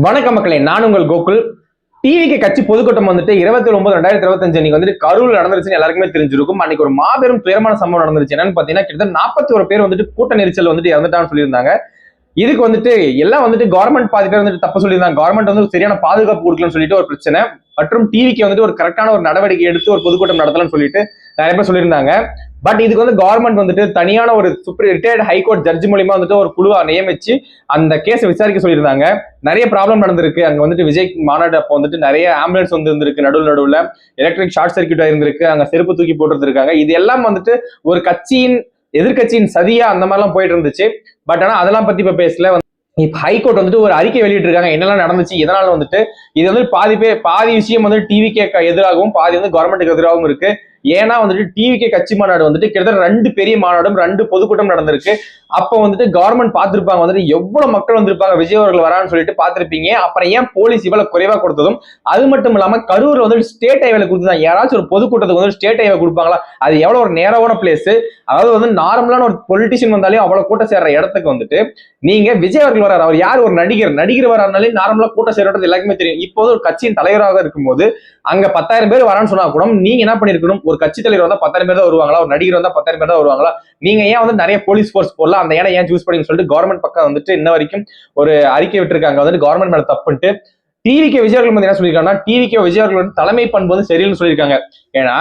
வணக்கம் மக்களே நான் உங்கள் கோகுல். டிவிக்கு கட்சி பொதுக்கூட்டம் வந்துட்டு இருபத்தி ஒன்பது ரெண்டாயிரத்தி இருபத்தஞ்சு அன்னைக்கு வந்துட்டு கரூர் நடந்துருச்சுன்னு எல்லாருக்குமே தெரிஞ்சிருக்கும். அன்னைக்கு ஒரு மாபெரும் துயரமான சம்பவம் நடந்துருச்சு. என்னன்னு பாத்தீங்கன்னா கிட்டத்தட்ட நாற்பத்தி ஒரு பேர் வந்துட்டு கூட்ட நெரிசல் வந்துட்டு இறந்துட்டான்னு சொல்லியிருந்தாங்க. இதுக்கு வந்துட்டு எல்லாம் வந்துட்டு கவர்மெண்ட் பாதி பேர் வந்துட்டு தப்பு சொல்லியிருந்தாங்க. கவர்மெண்ட் வந்து சரியான பாதுகாப்பு கொடுக்கலன்னு சொல்லிட்டு ஒரு பிரச்சனை. மற்றும் டிவிக்கு வந்துட்டு ஒரு கரெக்டான ஒரு நடவடிக்கை எடுத்து ஒரு பொதுக்கூட்டம் நடத்தலாம்னு சொல்லிட்டு நிறைய பேர் சொல்லியிருந்தாங்க. பட் இதுக்கு வந்து கவர்மெண்ட் வந்துட்டு தனியான ஒரு சுப்ரீம் ரிட்டையர்ட் ஹைகோர்ட் ஜட்ஜ் மூலியமா வந்துட்டு ஒரு குழுவை நியமிச்சு அந்த கேஸை விசாரிக்க சொல்லியிருந்தாங்க. நிறைய ப்ராப்ளம் நடந்திருக்கு. அங்க வந்துட்டு விஜய் மாநாடு அப்போ வந்துட்டு நிறைய ஆம்புலன்ஸ் வந்து இருந்திருக்கு. நடுவில் நடுவில் எலக்ட்ரிக் ஷார்ட் சர்க்கியூட் ஆயிருந்திருக்கு அங்க செருப்பு தூக்கி போட்டுருக்காங்க இது எல்லாம் வந்துட்டு ஒரு கட்சியின் எதிர்க்கட்சியின் சதியா அந்த மாதிரிலாம் போயிட்டு இருந்துச்சு. பட் ஆனா அதெல்லாம் பத்தி இப்ப பேசல. இப்ப ஹைகோர்ட் வந்துட்டு ஒரு அறிக்கை வெளியிட்டிருக்காங்க. என்னெல்லாம் நடந்துச்சு இதனால வந்துட்டு? இது வந்து பாதி பேர் பாதி விஷயம் வந்து டிவிக்கு எதிராகவும் பாதி வந்து கவர்மெண்ட்டுக்கு எதிராகவும் இருக்கு. ஏன்னா வந்துட்டு டிவிகே கட்சி மாநாடு வந்துட்டு கிட்டத்தட்ட ரெண்டு பெரிய மாநாடும் ரெண்டு பொதுக்கூட்டம் நடந்திருக்கு. அப்போ வந்துட்டு கவர்மெண்ட் பார்த்திருப்பாங்க. வந்துட்டு எவ்வளவு மக்கள் வந்திருப்பாங்க விஜய் அவர்கள் வரான்னு சொல்லிட்டு பார்த்திருப்பீங்க. அப்புறம் ஏன் போலீஸ் இவ்வளவு குறைவா கொடுத்ததும்? அது மட்டும் இல்லாம கரூர் வந்துட்டு ஸ்டேட் ஹைவேல கொடுத்துதான். யாராச்சும் ஒரு பொதுக்கூட்டத்துக்கு வந்து ஸ்டேட் ஹைவே கொடுப்பாங்களா? அது எவ்வளவு ஒரு நேரமான பிளேஸ் அதாவது வந்து நார்மலான ஒரு பொலிட்டிஷியன் வந்தாலே அவ்வளவு கூட்டம் சேர்ற இடத்துக்கு வந்துட்டு நீங்க விஜய் அவர்கள் வராரு. அவர் யார்? ஒரு நடிகர். நடிகர் வராருனாலே நார்மலா கூட்டம் சேர்றது எல்லாருக்குமே தெரியும். இப்போது ஒரு கட்சியின் தலைவராக இருக்கும்போது அங்க பத்தாயிரம் பேர் வரான்னு சொன்னா கூட நீங்க என்ன பண்ணிருக்கணும் ஒரு கட்சி தலைவர் வந்தா பத்தாயிரம் பேர் தான் வருவாங்களா? ஒரு நடிகர் வந்தா பத்தாயிரம் பேர் தான் வருவாங்களா? நீங்க ஏன் வந்து நிறைய போலீஸ் ஃபோர்ஸ் போடலாம் அந்த இடம் ஏன் சூஸ் பண்ணி சொல்லிட்டு கவர்மெண்ட் பக்கம் வந்துட்டு இன்ன வரைக்கும் ஒரு அறிக்கை விட்டுருக்காங்க. வந்துட்டு கவர்மெண்ட் மேல தப்புன்ட்டு டிவிக்கு விஜயர்கள் வந்து என்ன சொல்லியிருக்காங்கன்னா டிவிக்கு விஜயர்கள் வந்து தலைமை பண்பு வந்து சரியில்லைன்னு சொல்லியிருக்காங்க. ஏன்னா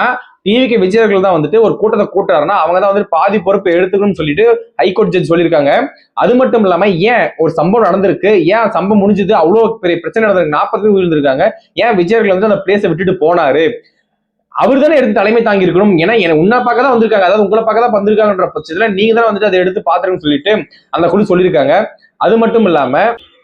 டிவிக்கு விஜயர்கள் தான் வந்துட்டு ஒரு கூட்டத்தை கூட்டுறாருன்னா அவங்க தான் வந்துட்டு பாதி பொறுப்பு எடுத்துக்கணும்னு சொல்லிட்டு ஹைகோர்ட் ஜட்ஜ் சொல்லியிருக்காங்க. அது மட்டும் இல்லாம ஏன் ஒரு சம்பவம் நடந்திருக்கு? ஏன் சம்பவம் முடிஞ்சது? அவ்வளவு பெரிய பிரச்சனை நடந்திருக்கு. நாற்பது பேர் விழுந்திருக்காங்க. ஏன் விஜயர்கள் வந்து அந்த பிளேஸை விட்டுட்டு போனாரு? அவர் தானே எடுத்து தலைமை தாங்கி இருக்கணும். ஏன்னா எனக்கு உன்னை பார்க்க தான் வந்திருக்காங்க. அதாவது உங்களை பார்க்க தான் வந்திருக்காங்கன்ற பட்சத்துல நீங்க தான் வந்துட்டு அதை எடுத்து பாத்துருன்னு சொல்லிட்டு அந்த குழு சொல்லியிருக்காங்க. அது மட்டும் இல்லாம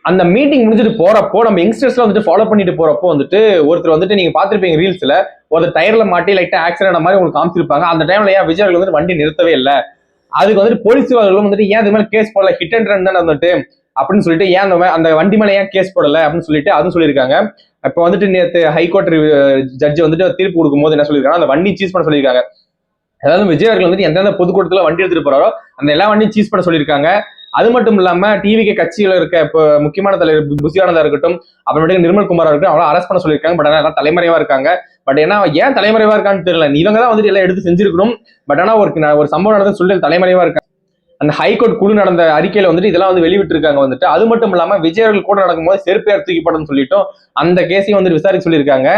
அந்த மீட்டிங் முடிஞ்சிட்டு போறப்போ நம்ம யங்ஸ்டர்ஸ்ல வந்துட்டு ஃபாலோ பண்ணிட்டு போறப்போ வந்துட்டு ஒருத்தர் வந்துட்டு நீங்க பாத்திருப்பீங்க ரீல்ஸ்ல ஒரு டயர்ல மாட்டி லைட்டா ஆக்சிடென்ட் மாதிரி உங்களுக்கு காமிச்சிருப்பாங்க. அந்த டைம்ல ஏன் விஜய் வந்து வந்துட்டு வண்டி நிறுத்தவே இல்லை? அதுக்கு வந்துட்டு போலீஸ் வந்துட்டு ஏன் இது மாதிரி கேஸ் போடல? ஹிட் அண்ட் ரன் தான் வந்துட்டு அப்படின்னு சொல்லிட்டு ஏன் அந்த அந்த வண்டி மேலே ஏன் கேஸ் போடல அப்படின்னு சொல்லிட்டு அதுவும் சொல்லியிருக்காங்க. இப்போ வந்துட்டு நேற்று ஹைகோர்ட் ஜட்ஜ் வந்துட்டு தீர்ப்பு கொடுக்கும்போது என்ன சொல்லியிருக்காங்க அந்த வண்டி சீஸ் பண்ண சொல்லியிருக்காங்க. அதாவது விஜய் அவர்கள் வந்துட்டு எந்தெந்த பொதுக்கூட்டத்தில் வண்டி எடுத்துட்டு போறாரோ அந்த எல்லா வண்டியும் சீஸ் பண்ண சொல்லியிருக்காங்க. அது மட்டும் இல்லாம டிவிக்கு கட்சியில இருக்க இப்போ முக்கியமான தலைவர் புசியானதா இருக்கட்டும் அப்புறமேட்டு நிர்மல் குமாரா இருக்கட்டும் அவங்கள அரெஸ்ட் பண்ண சொல்லியிருக்காங்க. பட் ஆனால் எல்லாம் தலைமறைவா இருக்காங்க. பட் ஏன்னா ஏன் தலைமறைவா இருக்கான்னு தெரியல. இவங்க தான் வந்துட்டு எல்லாம் எடுத்து செஞ்சிருக்கணும். பட் ஆனா ஒரு ஒரு சம்பவம் நடந்து சொல்லி தலைமறைவா இருக்காங்க. அந்த ஹைகோர்ட் குழு நடந்த அறிக்கையில வந்துட்டு இதெல்லாம் வந்து வெளிவிட்டிருக்காங்க வந்துட்டு. அது மட்டும் இல்லாம விஜயர்கள் கூட நடக்கும்போது செருப்பேர் தூக்கிப்படும் சொல்லிட்டும் அந்த கேஸையும் வந்துட்டு விசாரிக்க சொல்லியிருக்காங்க.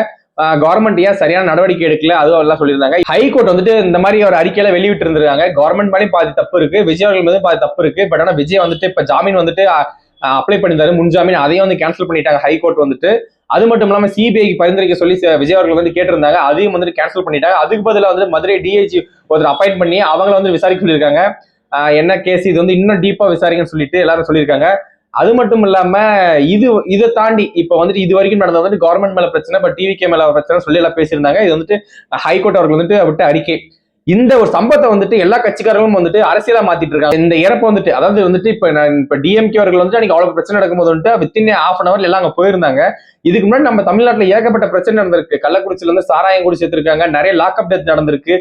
கவர்மெண்ட் ஏன் சரியான நடவடிக்கை எடுக்கல? அதுவும் எல்லாம் சொல்லியிருந்தாங்க. ஹைகோர்ட் வந்துட்டு இந்த மாதிரி ஒரு அறிக்கையில வெளியிட்டு இருந்திருக்காங்க கவர்மெண்ட் மேலே பாதி தப்பு இருக்கு. விஜய் அவர்கள் பாதி தப்பு இருக்கு. பட் ஆனா விஜய் வந்துட்டு இப்ப ஜாமீன் வந்துட்டு அப்ளை பண்ணியிருந்தாரு. முன் ஜாமீன் அதையும் வந்து கேன்சல் பண்ணிட்டாங்க ஹைகோர்ட் வந்துட்டு. அது மட்டும் இல்லாம சிபிஐக்கு பரிந்துரைக்க சொல்லி விஜய் அவர்கள் வந்து கேட்டிருந்தாங்க. அதையும் வந்துட்டு கேன்சல் பண்ணிட்டாங்க. அதுக்கு பதிலாக வந்து மதுரை டிஐஜி ஒருத்தர் அப்பாயிண்ட் பண்ணி அவங்கள வந்து விசாரிக்க சொல்லியிருக்காங்க. என்ன கேஸ் இது வந்து இன்னும் டீப்பா விசாரிக்கன்னு சொல்லிட்டு எல்லாரும் சொல்லியிருக்காங்க. அது மட்டும் இல்லாம இது இதை தாண்டி இப்ப வந்துட்டு இது வரைக்கும் நடந்தது வந்துட்டு கவர்மெண்ட் மேல பிரச்சனை இப்ப டிவிகே மேல பிரச்சனை சொல்லி எல்லாம் பேசியிருந்தாங்க. இது வந்துட்டு ஹைகோர்ட் அவர்கள் வந்துட்டு விட்டு அறிக்கை. இந்த ஒரு சம்பவத்தை வந்துட்டு எல்லா கட்சிக்காரங்களும் வந்துட்டு அரசியலா மாத்திட்டு இருக்காங்க. இந்த இறப்பு வந்துட்டு அதாவது வந்துட்டு இப்ப நான் இப்ப டிஎம்கே அவர்கள் வந்துட்டு அன்னைக்கு அவ்வளவு பிரச்சனை நடக்கும்போது வந்துட்டு வித்தின் ஹாஃப் அன் அவர் எல்லாம் அங்க போயிருந்தாங்க. இதுக்கு முன்னாடி நம்ம தமிழ்நாட்டுல ஏகப்பட்ட பிரச்சனை நடந்திருக்கு. கள்ளக்குறிச்சியில இருந்து சாராயம் குடி சேர்த்திருக்காங்க நிறைய லாக்அப் டெத் நடந்திருக்கு.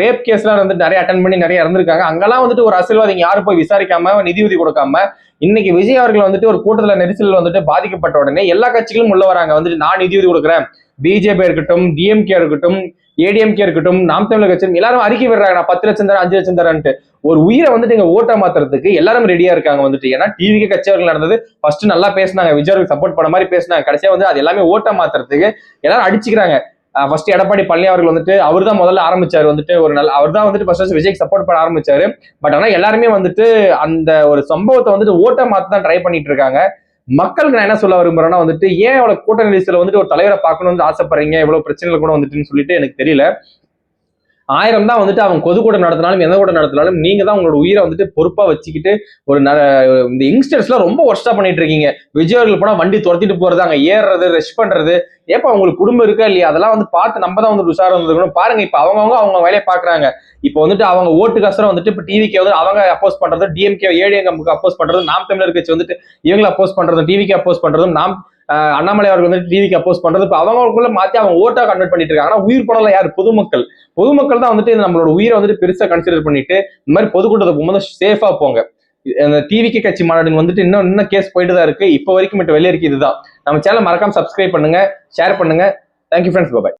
ரேப் கேஸ்லாம் வந்துட்டு நிறைய அட்டன் பண்ணி நிறைய இறந்திருக்காங்க. அங்கெல்லாம் வந்துட்டு ஒரு அரசியல்வாதிங்க யாரும் போய் விசாரிக்காம நிதியுதவி கொடுக்காம இன்னைக்கு விஜய் அவர்கள் வந்துட்டு ஒரு கூட்டத்துல நெரிசல் வந்துட்டு பாதிக்கப்பட்ட உடனே எல்லா கட்சிகளும் உள்ள வராங்க. வந்துட்டு நான் நிதியுதவி கொடுக்குறேன். பிஜேபி இருக்கட்டும் டிஎம்கே இருக்கட்டும் ஏடிஎம்கே இருக்கட்டும் நாம் தமிழக கட்சியும் எல்லாரும் அறிக்கை விடுறாங்க நான் பத்து லட்சம் தரேன் அஞ்சு லட்சம் தரேன்ட்டு. ஒரு உயிரை வந்துட்டு இங்க ஓட்ட மாத்துறதுக்கு எல்லாரும் ரெடியா இருக்காங்க வந்துட்டு. ஏன்னா டிவிக்கு கட்சியவர்கள் நடந்தது ஃபர்ஸ்ட் நல்லா பேசினாங்க விஜய் சப்போர்ட் பண்ண மாதிரி பேசினாங்க. கடைசியா வந்து அது எல்லாமே ஓட்ட மாத்துறதுக்கு எல்லாரும் அடிச்சுக்கிறாங்க. ஃபர்ஸ்ட் எடப்பாடி பழனி அவர்கள் வந்துட்டு அவர் தான் முதல்ல ஆரம்பிச்சாரு வந்துட்டு ஒரு நல்ல அவர் தான் வந்துட்டு ஃபர்ஸ்ட் விஜய்க்கு சப்போர்ட் பண்ண ஆரம்பிச்சாரு. பட் ஆனால் எல்லாருமே வந்துட்டு அந்த ஒரு சம்பவத்தை வந்துட்டு ஓட்ட மாத்த தான் ட்ரை பண்ணிட்டு இருக்காங்க. மக்களுக்கு நான் என்ன சொல்ல விரும்புறேன்னா வந்துட்டு ஏன் இவ்வளவு கூட்ட நெரிசல வந்துட்டு ஒரு தலைவரை பார்க்கணும்னு ஆசைப்படுறீங்க? இவ்வளவு பிரச்சனைகள் கூட வந்துட்டுன்னு சொல்லிட்டு எனக்கு தெரியல. ஆயிரம் தான் வந்துட்டு அவங்க பொதுக்கூட்டம் நடத்தினாலும் எந்த கூட நடத்தினாலும் நீங்க தான் உங்களோட உயிரை வந்துட்டு பொறுப்பா வச்சுக்கிட்டு ஒரு ந- இந்த யங்ஸ்டர்ஸ்லாம் ரொம்ப ஒர்ஸ்டா பண்ணிட்டு இருக்கீங்க. விஜய் போனா வண்டி துரத்திட்டு போறது அங்க ஏறுறது ரெஸ்ட் பண்றது. ஏப்பா உங்களுக்கு குடும்பம் இருக்கா இல்லையா? அதெல்லாம் வந்து பார்த்து நம்ம தான் வந்து உஷாரா இருந்திருக்கணும். பாருங்க இப்ப அவங்கவுங்க அவங்க வேலையை பாக்குறாங்க இப்போ வந்துட்டு அவங்க ஓட்டு கசரம் வந்துட்டு இப்ப டிவிக்கு வந்து அவங்க அப்போஸ் பண்றது டிஎம்கே ஏடிஎம்க்கு அப்போஸ் பண்றது நாம் தமிழர் கட்சி வந்துட்டு இவங்களை அப்போஸ் பண்றதும் டிவிக்கு அப்போஸ் பண்றதும் நாம் அண்ணாமலை அவர்கள் வந்து டிவிக்கு அப்போஸ் பண்றது. இப்போ அவங்களுக்குள்ள மாத்தி அவங்க ஓட்டா கன்வெர்ட் பண்ணிட்டு இருக்காங்க ஆனால் உயிர் போனல யார்? பொதுமக்கள். பொதுமக்கள் தான் வந்துட்டு நம்மளோட உயிரை வந்துட்டு பெருசா கன்சிடர் பண்ணிட்டு இந்த மாதிரி பொதுக்கூட்டத்தை போகும்போது சேஃபா போங்க. அந்த டிவிக்கு கட்சி மாநாடுன்னு வந்துட்டு இன்னும் இன்னும் கேஸ் போயிட்டு தான் இருக்கு. இப்போ வரைக்கும் மட்டும் வெளியே இருக்கு இதுதான். நம்ம சேனல் மறக்காம சப்ஸ்கிரைப் பண்ணுங்க ஷேர் பண்ணுங்க. Thank you friends bye